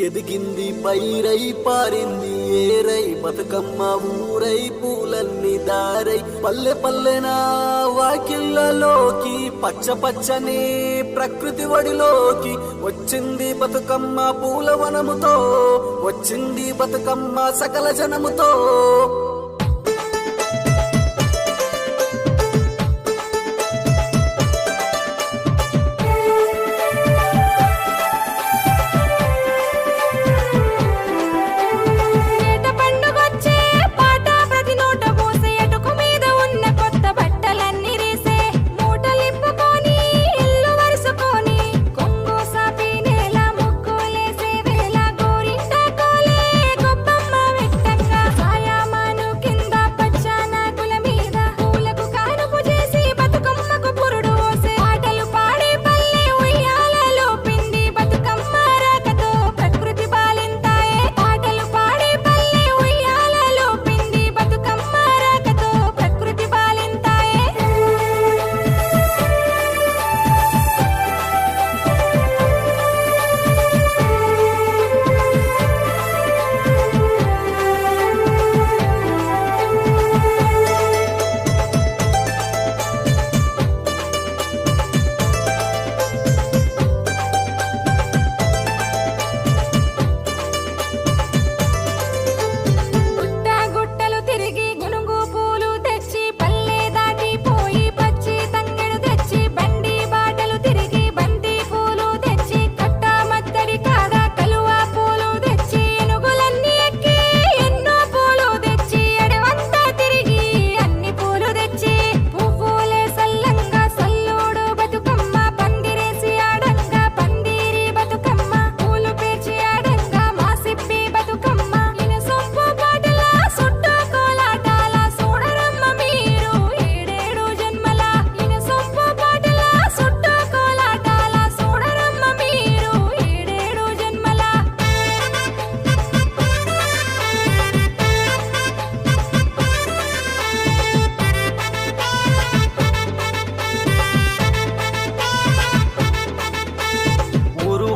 ఎదిగింది పైరై పారింది ఏరై బతుకమ్మ ఊరై పూలన్ని దారై పల్లె పల్లెనా వాకిళ్ళలోకి పచ్చ పచ్చని ప్రకృతి వడిలోకి వచ్చింది బతుకమ్మ పూల వనముతో వచ్చింది బతుకమ్మ సకల జనముతో.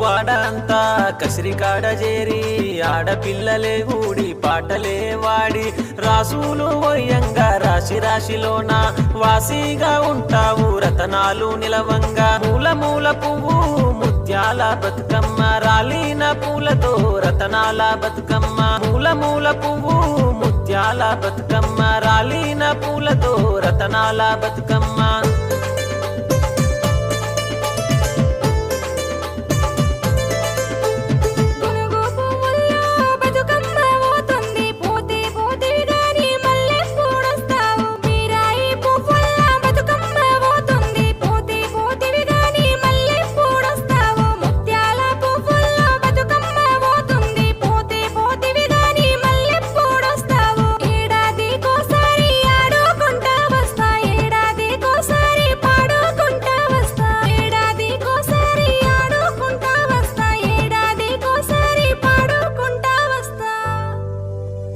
వాడంతా కసిరికాడ చేరి ఆడపిల్లలే ఊడి పాటలే వాడి. రాసులు వయ్యంగా రాశి రాశిలోన వాసిగా ఉంటావు రతనాలు నిలవంగా. మూల మూల పువ్వు ముత్యాల బతుకమ్మ రాలిన పూలతో రతనాల బతుకమ్మ. మూల మూల పువ్వు ముత్యాల బతుకమ్మ రాలిన పూలతో రతనాల బతుకమ్మ.